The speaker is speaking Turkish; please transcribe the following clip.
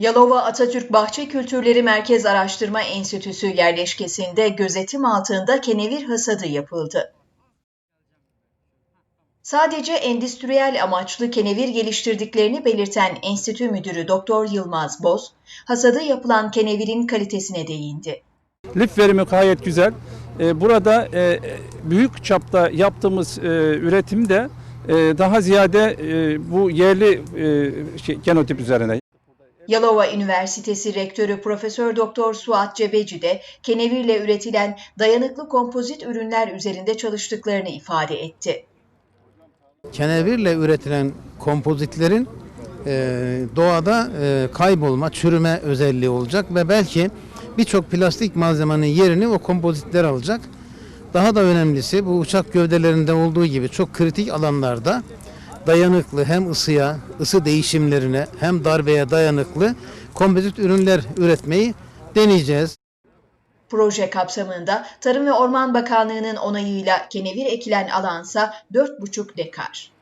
Yalova Atatürk Bahçe Kültürleri Merkez Araştırma Enstitüsü yerleşkesinde gözetim altında kenevir hasadı yapıldı. Sadece endüstriyel amaçlı kenevir geliştirdiklerini belirten enstitü müdürü Doktor Yılmaz Boz, hasadı yapılan kenevirin kalitesine değindi. Lif verimi gayet güzel. Ee, Burada e, büyük çapta yaptığımız e, üretimde e, daha ziyade bu yerli şey, genotip üzerine. Yalova Üniversitesi Rektörü Profesör Doktor Suat Cebeci de kenevirle üretilen dayanıklı kompozit ürünler üzerinde çalıştıklarını ifade etti. kenevirle üretilen kompozitlerin e, doğada e, kaybolma, çürüme özelliği olacak ve belki birçok plastik malzemenin yerini o kompozitler alacak. Daha da önemlisi bu uçak gövdelerinde olduğu gibi çok kritik alanlarda dayanıklı hem ısıya, ısı değişimlerine hem darbeye dayanıklı kompozit ürünler üretmeyi deneyeceğiz. Proje kapsamında Tarım ve Orman Bakanlığı'nın onayıyla kenevir ekilen alansa 4,5 dekar.